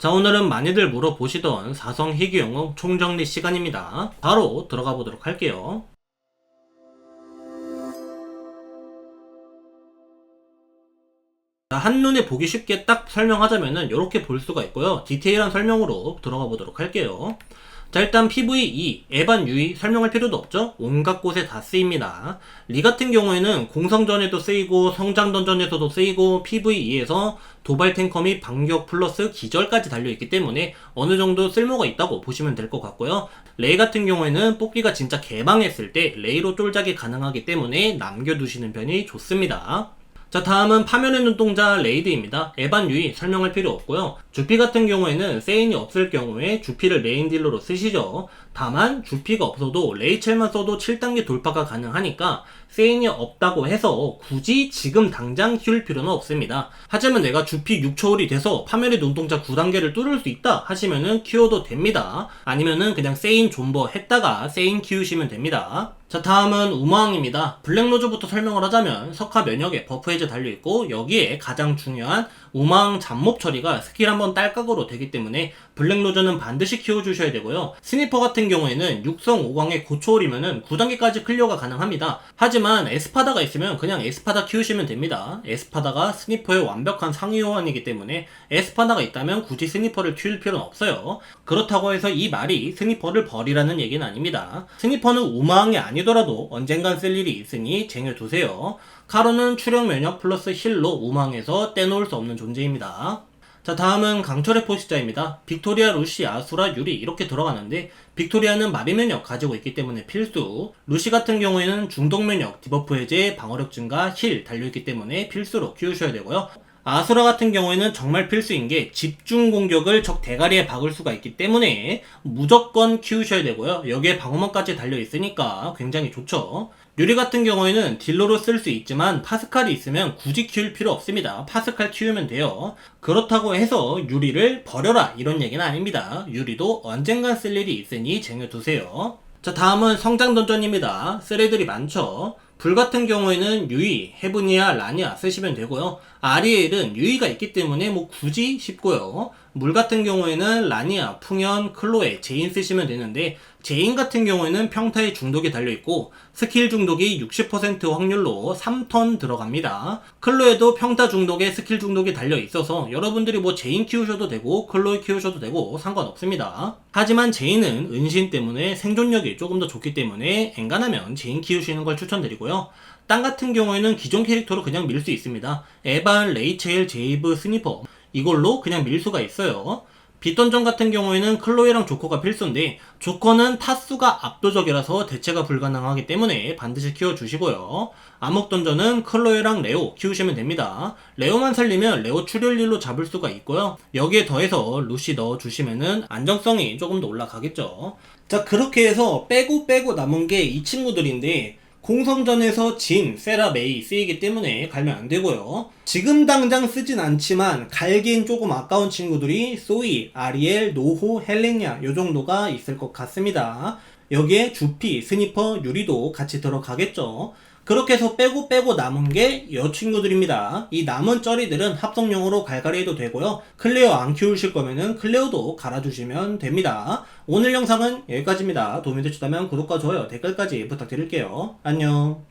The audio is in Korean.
자 오늘은 많이들 물어보시던 사성 희귀 영웅 총정리 시간입니다. 바로 들어가 보도록 할게요. 자, 한눈에 보기 쉽게 딱 설명하자면은 이렇게 볼 수가 있고요. 디테일한 설명으로 들어가 보도록 할게요. 자 일단 PVE, 에반 UE 설명할 필요도 없죠? 온갖 곳에 다 쓰입니다. 리 같은 경우에는 공성전에도 쓰이고 성장던전에서도 쓰이고 PVE에서 도발 탱커 및 반격 플러스 기절까지 달려있기 때문에 어느 정도 쓸모가 있다고 보시면 될 것 같고요. 레이 같은 경우에는 뽑기가 진짜 개방했을 때 레이로 쫄작이 가능하기 때문에 남겨두시는 편이 좋습니다. 자 다음은 파멸의 눈동자 레이드입니다. 에반 유이 설명할 필요 없고요. 주피 같은 경우에는 세인이 없을 경우에 주피를 메인 딜러로 쓰시죠. 다만 주피가 없어도 레이첼만 써도 7단계 돌파가 가능하니까 세인이 없다고 해서 굳이 지금 당장 키울 필요는 없습니다. 하지만 내가 주피 6초월이 돼서 파멸의 눈동자 9단계를 뚫을 수 있다 하시면은 키워도 됩니다. 아니면은 그냥 세인 존버 했다가 세인 키우시면 됩니다. 자 다음은 우마왕입니다. 블랙로즈부터 설명을 하자면 석화 면역에 버프 해제 달려있고 여기에 가장 중요한 우마왕 잡몹 처리가 스킬 한번 딸깍으로 되기 때문에 블랙로즈는 반드시 키워주셔야 되고요. 스니퍼 같은 경우에는 육성 5광에 고초월이면은 9단계까지 클리어가 가능합니다. 하지만 에스파다가 있으면 그냥 에스파다 키우시면 됩니다. 에스파다가 스니퍼의 완벽한 상위 호환이기 때문에 에스파다가 있다면 굳이 스니퍼를 키울 필요는 없어요. 그렇다고 해서 이 말이 스니퍼를 버리라는 얘기는 아닙니다. 스니퍼는 우마왕이 아니 더라도 언젠간 쓸 일이 있으니 쟁여두세요. 카로는 출력 면역 플러스 힐로 우망에서 떼놓을 수 없는 존재입니다. 자 다음은 강철의 포시자입니다. 빅토리아, 루시, 아수라, 유리 이렇게 들어가는데 빅토리아는 마비 면역 가지고 있기 때문에 필수 루시 같은 경우에는 중독 면역, 디버프 해제, 방어력 증가, 힐 달려있기 때문에 필수로 키우셔야 되고요. 아수라 같은 경우에는 정말 필수인 게 집중 공격을 적 대가리에 박을 수가 있기 때문에 무조건 키우셔야 되고요. 여기에 방어막까지 달려 있으니까 굉장히 좋죠. 유리 같은 경우에는 딜러로 쓸 수 있지만 파스칼이 있으면 굳이 키울 필요 없습니다. 파스칼 키우면 돼요. 그렇다고 해서 유리를 버려라 이런 얘기는 아닙니다. 유리도 언젠간 쓸 일이 있으니 쟁여두세요. 자 다음은 성장 던전입니다. 쓸 애들이 많죠. 불 같은 경우에는 유이, 헤브니아, 라니아 쓰시면 되고요. 아리엘은 유이가 있기 때문에 뭐 굳이 쉽고요. 물 같은 경우에는 라니아, 풍연, 클로에, 제인 쓰시면 되는데 제인 같은 경우에는 평타에 중독이 달려있고 스킬 중독이 60% 확률로 3턴 들어갑니다. 클로에도 평타 중독에 스킬 중독이 달려있어서 여러분들이 뭐 제인 키우셔도 되고 클로에 키우셔도 되고 상관없습니다. 하지만 제인은 은신 때문에 생존력이 조금 더 좋기 때문에 엔간하면 제인 키우시는 걸 추천드리고요. 땅 같은 경우에는 기존 캐릭터로 그냥 밀 수 있습니다. 에반, 레이첼, 제이브, 스니퍼 이걸로 그냥 밀 수가 있어요. 빗던전 같은 경우에는 클로이랑 조커가 필수인데 조커는 타수가 압도적이라서 대체가 불가능하기 때문에 반드시 키워주시고요. 암흑던전은 클로이랑 레오 키우시면 됩니다. 레오만 살리면 레오 출혈일로 잡을 수가 있고요. 여기에 더해서 루시 넣어주시면은 안정성이 조금 더 올라가겠죠. 자 그렇게 해서 빼고 빼고 남은 게 이 친구들인데 공성전에서 진, 세라, 메이 쓰이기 때문에 갈면 안 되고요. 지금 당장 쓰진 않지만 갈기엔 조금 아까운 친구들이 소이, 아리엘, 노호, 헬렌야 요 정도가 있을 것 같습니다. 여기에 주피, 스니퍼, 유리도 같이 들어가겠죠. 그렇게 해서 빼고 빼고 남은 게이 친구들입니다. 이 남은 쩌리들은 합성용으로 갈갈이 해도 되고요. 클레어 안 키우실 거면은 클레어도 갈아주시면 됩니다. 오늘 영상은 여기까지입니다. 도움이 되셨다면 구독과 좋아요, 댓글까지 부탁드릴게요. 안녕.